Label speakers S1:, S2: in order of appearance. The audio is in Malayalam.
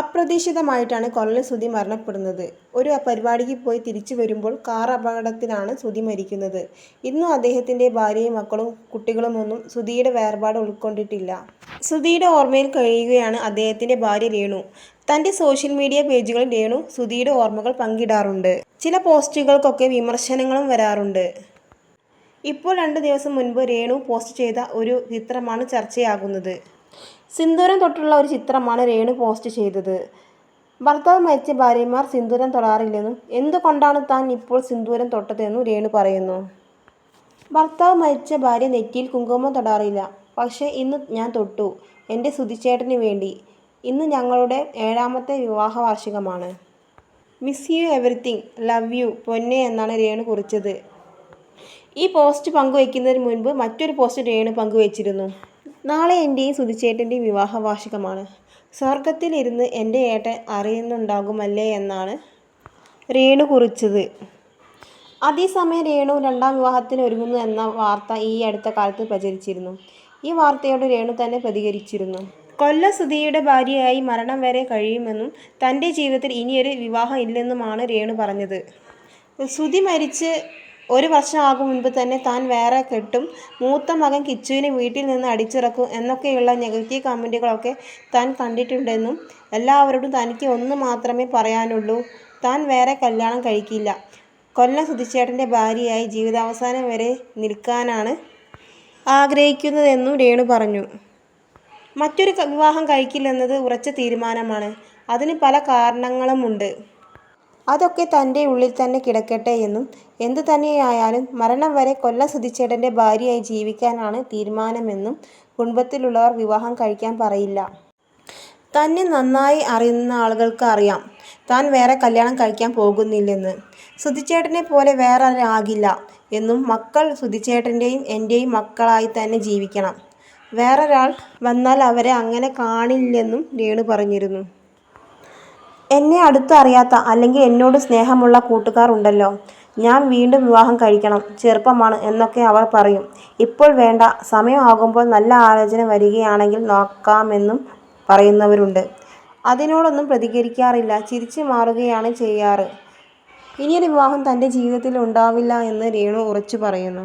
S1: അപ്രതീക്ഷിതമായിട്ടാണ് കൊല്ലം സുധി മരണപ്പെടുന്നത്. ഒരു പരിപാടിക്ക് പോയി തിരിച്ചു വരുമ്പോൾ കാർ അപകടത്തിലാണ് സുധി മരിക്കുന്നത്. ഇന്നും അദ്ദേഹത്തിന്റെ ഭാര്യയും മക്കളും കുട്ടികളുമൊന്നും സുധിയുടെ വേർപാട് ഉൾക്കൊണ്ടിട്ടില്ല. സുധിയുടെ ഓർമ്മയിൽ കഴിയുകയാണ് അദ്ദേഹത്തിന്റെ ഭാര്യ രേണു. തന്റെ സോഷ്യൽ മീഡിയ പേജുകളിൽ രേണു സുധിയുടെ ഓർമ്മകൾ പങ്കിടാറുണ്ട്. ചില പോസ്റ്റുകൾക്കൊക്കെ വിമർശനങ്ങളും വരാറുണ്ട്. ഇപ്പോൾ രണ്ട് ദിവസം മുൻപ് രേണു പോസ്റ്റ് ചെയ്ത ഒരു ചിത്രമാണ് ചർച്ചയാകുന്നത്. സിന്ദൂരം തൊട്ടുള്ള ഒരു ചിത്രമാണ് രേണു പോസ്റ്റ് ചെയ്തത്. ഭർത്താവ് മരിച്ച ഭാര്യമാർ സിന്ദൂരം തൊടാറില്ലെന്നും എന്തുകൊണ്ടാണ് താൻ ഇപ്പോൾ സിന്ദൂരം തൊട്ടതെന്നും രേണു പറയുന്നു. ഭർത്താവ് മരിച്ച ഭാര്യ നെറ്റിയിൽ കുങ്കുമം തൊടാറില്ല. പക്ഷേ ഇന്ന് ഞാൻ തൊട്ടു. എന്റെ സുതിച്ചേട്ടന് വേണ്ടി. ഇന്ന് ഞങ്ങളുടെ ഏഴാമത്തെ വിവാഹ വാർഷികമാണ്. Miss you everything love you പൊന്നെ എന്നാണ് രേണു കുറിച്ചത്. ഈ പോസ്റ്റ് പങ്കുവയ്ക്കുന്നതിന് മുൻപ് മറ്റൊരു പോസ്റ്റ് രേണു പങ്കുവച്ചിരുന്നു. നാളെ എന്റെയും സുധിച്ചേട്ടന്റെയും വിവാഹ വാർഷികമാണ്. സ്വർഗത്തിൽ എന്റെ ഏട്ടൻ അറിയുന്നുണ്ടാകുമല്ലേ എന്നാണ് രേണു കുറിച്ചത്. അതേസമയം രേണു രണ്ടാം വിവാഹത്തിന് ഒരുങ്ങുന്നു എന്ന വാർത്ത ഈ അടുത്ത കാലത്ത് പ്രചരിച്ചിരുന്നു. ഈ വാർത്തയോട് രേണു തന്നെ പ്രതികരിച്ചിരുന്നു. കൊല്ല സുധിയുടെ ഭാര്യയായി മരണം വരെ കഴിയുമെന്നും തന്റെ ജീവിതത്തിൽ ഇനിയൊരു വിവാഹം ഇല്ലെന്നുമാണ് രേണു പറഞ്ഞത്. സുധി മരിച്ച് ഒരു വർഷമാകും മുൻപ് തന്നെ താൻ വേറെ കെട്ടും, മൂത്ത മകൻ കിച്ചുവിനെ വീട്ടിൽ നിന്ന് അടിച്ചിറക്കും എന്നൊക്കെയുള്ള നെഗറ്റീവ് കമന്റുകളൊക്കെ താൻ കണ്ടിട്ടുണ്ടെന്നും എല്ലാവരോടും തനിക്ക് ഒന്ന് മാത്രമേ പറയാനുള്ളൂ താൻ വേറെ കല്യാണം കഴിക്കില്ല. കൊല്ലം സുധിച്ചേട്ടന്റെ ഭാര്യയായി ജീവിതാവസാനം വരെ നിൽക്കാനാണ് ആഗ്രഹിക്കുന്നതെന്നും രേണു പറഞ്ഞു. മറ്റൊരു വിവാഹം കഴിക്കില്ലെന്നത് ഉറച്ച തീരുമാനമാണ്. അതിന് പല കാരണങ്ങളുമുണ്ട്. അതൊക്കെ തന്റെ ഉള്ളിൽ തന്നെ കിടക്കട്ടെ എന്നും എന്തു തന്നെയായാലും മരണം വരെ കൊല്ലം സുധിച്ചേട്ടന്റെ ഭാര്യയായി ജീവിക്കാനാണ് തീരുമാനമെന്നും കുടുംബത്തിലുള്ളവർ വിവാഹം കഴിക്കാൻ പറയില്ല. തന്നെ നന്നായി അറിയുന്ന ആളുകൾക്ക് അറിയാം താൻ വേറെ കല്യാണം കഴിക്കാൻ പോകുന്നില്ലെന്ന്. സുധിച്ചേട്ടനെ പോലെ വേറെ വേറാരും എന്നും മക്കൾ സുധിച്ചേട്ടന്റെയും എന്റെയും മക്കളായി തന്നെ ജീവിക്കണം. വേറൊരാൾ വന്നാൽ അവരെ അങ്ങനെ കാണില്ലെന്നും രേണു പറഞ്ഞിരുന്നു. എന്നെ അടുത്ത് അറിയാത്ത അല്ലെങ്കിൽ എന്നോട് സ്നേഹമുള്ള കൂട്ടുകാർ ഉണ്ടല്ലോ. ഞാൻ വീണ്ടും വിവാഹം കഴിക്കണം, ചെറുപ്പമാണ് എന്നൊക്കെ അവർ പറയും. ഇപ്പോൾ വേണ്ട, സമയമാകുമ്പോൾ നല്ല ആലോചന വരികയാണെങ്കിൽ നോക്കാമെന്നും പറയുന്നവരുണ്ട്. അതിനോടൊന്നും പ്രതികരിക്കാറില്ല, ചിരിച്ചു മാറുകയാണ് ചെയ്യാറ്. ഇനിയൊരു വിവാഹം തന്റെ ജീവിതത്തിൽ ഉണ്ടാവില്ല എന്ന് രേണു ഉറച്ചു പറയുന്നു.